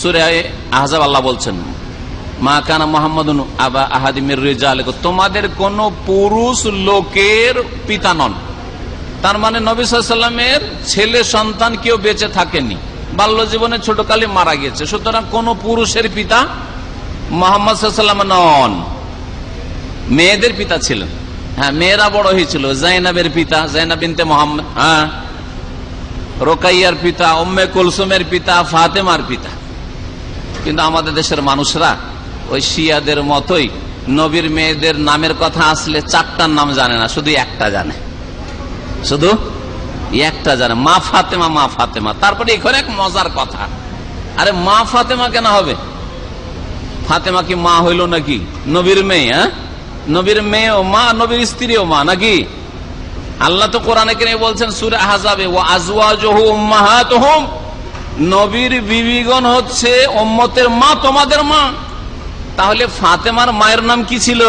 সুরে আহজাব আল্লাহ বলছেন, মা কানা মোহাম্মদ আবা আহাদিমের রেজাল তোমাদের কোন পুরুষ লোকের পিতা নন। তার মানে নবী সাল্লামের ছেলে সন্তান কেউ বেঁচে থাকেনি। বাল্য জীবনে ছোটকালে মারা গেছে সুতরাং কোন পুরুষের পিতা মোহাম্মদ সাল্লাম নন। মেয়েদের পিতা ছিলেন। হ্যাঁ মেয়েরা বড় হয়েছিল। জাইনাবের পিতা, জাইনাব বিনতে মোহাম্মদ হ্যাঁ রোকাইয়ার পিতা ওম্মে কুলসুমের পিতা, ফাতেমার পিতা। কিন্তু আমাদের দেশের মানুষরা ওই শিয়াদের মতোই নবীর মেয়েদের নামের কথা আসলে চারটার নাম জানে না, শুধু একটা জানে। শুধু একটা জানে। মা ফাতেমা মা ফাতেমা। তারপরে এখানে এক মজার কথা। আরে মা ফাতেমা কেন হবে? ফাতেমা কি মা হইল নাকি? নবীর মেয়ে হ্যাঁ? নবীর মেয়ে ও মা, নবীর স্ত্রীও মা নাকি? আল্লাহ তো কোরআনে কেন বলছেন, সুরে হাজাবে ও আজওয়া জহু উম্মাহাতুহুম। নবীর বিবিগণ হচ্ছে ওম্মতের মা, তোমাদের মা। তাহলে ফাতেমার মায়ের নাম কি ছিল?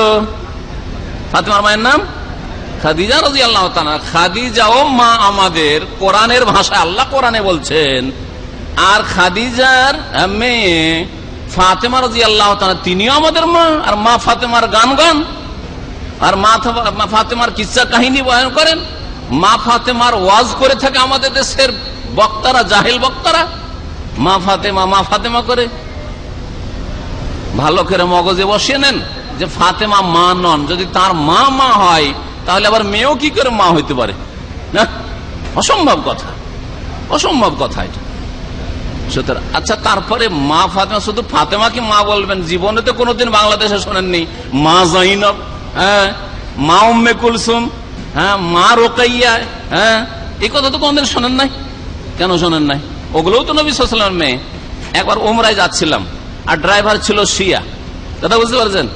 ফাতেমার মায়ের নাম খাদিজা রাজি আল্লাহ খাদিজাও মা আমাদের কোরআনের ভাষায়, আল্লাহ কোরআনে বলছেন, আর খাদিজার মেয়ে ফাতেমা রাজি আল্লাহ তিনিও আমাদের মা, আর মা ফাতেমার গান গান আর মা ফাতেমার কিচ্ছা কাহিনী বয়ন করেন, মা ফাতেমার ওয়াজ করে থাকে আমাদের দেশের বক্তারা, জাহিল বক্তারা মা ফাতেমা মা ফাতেমা করে। ভালো করে মগজে বসিয়ে নেন যে ফাতেমা মা নন। যদি তার মা মা হয়, তাহলে আবার মেয়েও কি করে মা হইতে পারে? অসম্ভব কথা। অসম্ভব কথা এটা। সুতরাং আচ্ছা তারপরে মা ফাতেমা, শুধু ফাতেমাকে মা বলবেন? জীবনে তো কোনোদিন বাংলাদেশে শোনেননি। মা জাইনব হ্যাঁ? মা উম্মে কুলসুম হ্যাঁ? মা রোকাইয়া হ্যাঁ? এই কথা তো কোনদিন শোনেন নাই। কেন শোনেন নাই? ওগুলোও তো নবী সালামের মেয়ে। একবার ওমরায় যাচ্ছিলাম, আর ড্রাইভার ছিল শিয়া। দাদা, বুঝতে পারছেন?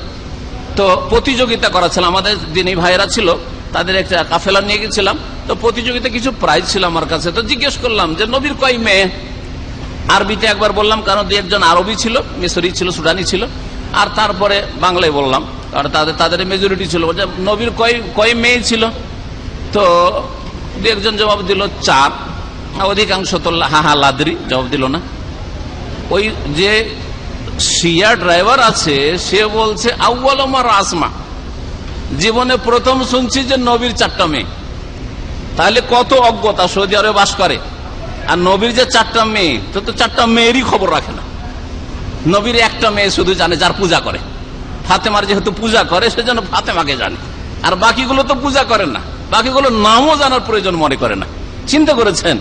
তো প্রতিযোগিতা করাছিলাম আমাদের দিনী ভাইয়েরা ছিল, তাদের একটা কাফেলা নিয়ে গেছিলাম। তো প্রতিযোগিতা কিছু প্রাইজ ছিল আমার কাছে। তো জিজ্ঞেস করলাম যে, নবীর কয় মেয়ে? আরবিতে একবার বললাম, কারণ দু একজন আরবি ছিল মিশরি ছিল, সুডানি ছিল। আর তারপরে বাংলায় বললাম কারণ তাদের তাদের মেজরিটি ছিল। নবীর কয় কয় মেয়ে ছিল? তো দু একজন জবাব দিল, চার। অধিকাংশ তো হা হা, লাদরি, জবাব দিল না। ওই যে শিয়া ড্রাইভার আছে, সে বলছে আউ্বাল আমার আসমা। জীবনে প্রথম শুনছি যে নবীর চারটা মেয়ে। তাহলে কত অজ্ঞতা, সৌদি আরবে বাস করে। আর নবীর যে চারটা মেয়ে, তো তো চারটা মেয়েরই খবর রাখে না। নবীর একটা মেয়ে শুধু জানে, যার পূজা করে। ফাতেমার যেহেতু পূজা করে, সেজন্য ফাতেমাকে জানে। আর বাকিগুলো তো পূজা করে না। বাকিগুলো নামও জানার প্রয়োজন মনে করে না। চিন্তা করেছেন?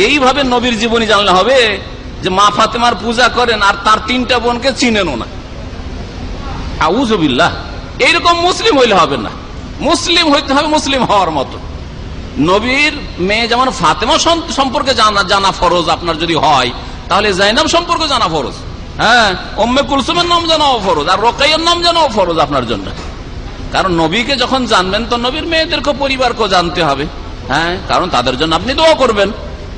এইভাবে নবীর জীবনী জানলে হবে যে মা ফাতেমার পূজা করেন আর তার তিনটা বোনকে চিনেনও না। এইরকম মুসলিম হইলে হবে না। মুসলিম হইতে হবে মুসলিম হওয়ার মতো। নবীর মেয়ে যেমন ফাতেমা সম্পর্কে জানা জানা ফরজ আপনার যদি হয়, তাহলে জাইনাব সম্পর্কে জানা ফরজ। হ্যাঁ ওম্মে কুলসুমের নাম জানাও ফরজ, আর রোকাইয়ের নাম জানাও ফরজ আপনার জন্য। কারণ নবীকে যখন জানবেন, তো নবীর মেয়েদেরকে পরিবারকে জানতে হবে। হ্যাঁ কারণ তাদের জন্য আপনি দোয়া করবেন।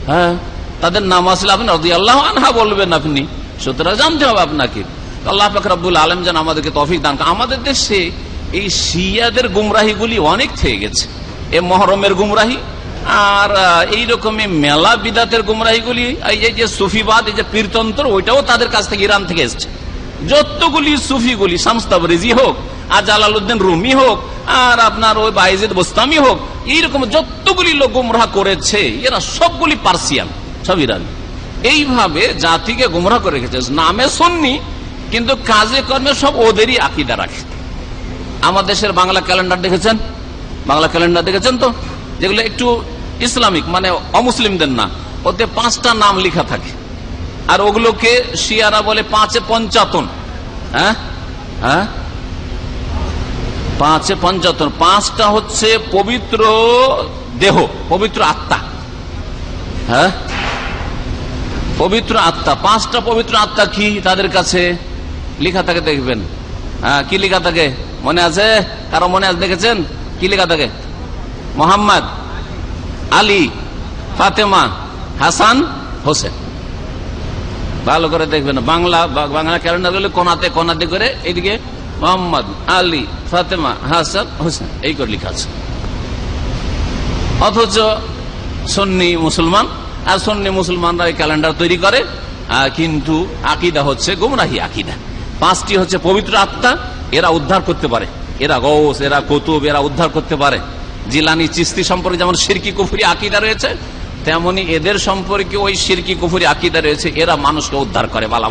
হ্যাঁ? তাদের নাম আসলে আপনি আল্লাহ আনহা বলবেন আপনি। সুতরাং জানতে হবে আপনাকে। আল্লাহ ফাকরাবুল আলম যেন আমাদেরকে তফিক দান আমাদের দেশে এই শিয়াদের গুমরাহিগুলি অনেক থেকে গেছে। এ মহরমের গুমরাহি আর এই রকমই মেলা বিদাতের গুমরাহিগুলি, এই যে সুফিবাদ, এই যে পীরতন্ত্র, ওইটাও তাদের কাছ থেকে ইরান থেকে এসছে। যতগুলি সুফিগুলি শামস্তাবরেজি হোক আর জালালউদ্দিন রুমি হোক, আর আপনার ওই বাইজিদ বোস্তামি হোক, এইরকম যতগুলি লোক গুমরাহ করেছে, এরা সবগুলি পার্সিয়ান, সব ইরান। এইভাবে জাতিকে গুমরাহ করে রেখেছে। নামে শুননি কিন্তু কাজে কর্মে সব ওদেরই আকিদা রাখে। আমার দেশের বাংলা ক্যালেন্ডার দেখেছেন? বাংলা ক্যালেন্ডার দেখেছেন তো? যেগুলো একটু ইসলামিক মানে অমুসলিমদের না। ওতে পাঁচটা নাম লেখা থাকে। আর ওগুলোকে শিয়ারা বলে পাঁচে পঞ্চাতন। হ্যাঁ? হ্যাঁ? পাঁচে পঞ্চাত্তর, পাঁচটা হচ্ছে পবিত্র দেহ, পবিত্র আত্মা। হ্যাঁ? পবিত্র আত্মা, পাঁচটা পবিত্র আত্মা কি তাদের কাছে? লেখা থাকে দেখবেন। হ্যাঁ কি লেখা থাকে? মনে আছে? কারও মনে আছে দেখেছেন? কি লেখা থাকে? মোহাম্মদ আলী, ফাতেমা, হাসান, হোসেন। ভালো করে দেখবেন। বাংলা বাংলা ক্যালেন্ডারগুলো কোনাতে কোনাতে করে এইদিকে মোহাম্মদ আলী, ফাতেমা, হাসান, হোসেন, এই করে লেখা আছে। অথচ সন্নি মুসলমান, আর সন্নি মুসলমানরা এই ক্যালেন্ডার তৈরি করে কিন্তু আকিদা হচ্ছে গুমরাহি আকিদা। পাঁচটি হচ্ছে পবিত্র আত্মা, এরা উদ্ধার করতে পারে। এরা গৌস এরা কতুব, এরা উদ্ধার করতে পারে। জিলানি চিস্তি সম্পর্কে যেমন সিরকি কুফুরি আকিদা রয়েছে, তেমনি এদের সম্পর্কে ওই সিরকি কুফুরি আকিদা রয়েছে, এরা মানুষকে উদ্ধার করে, বালা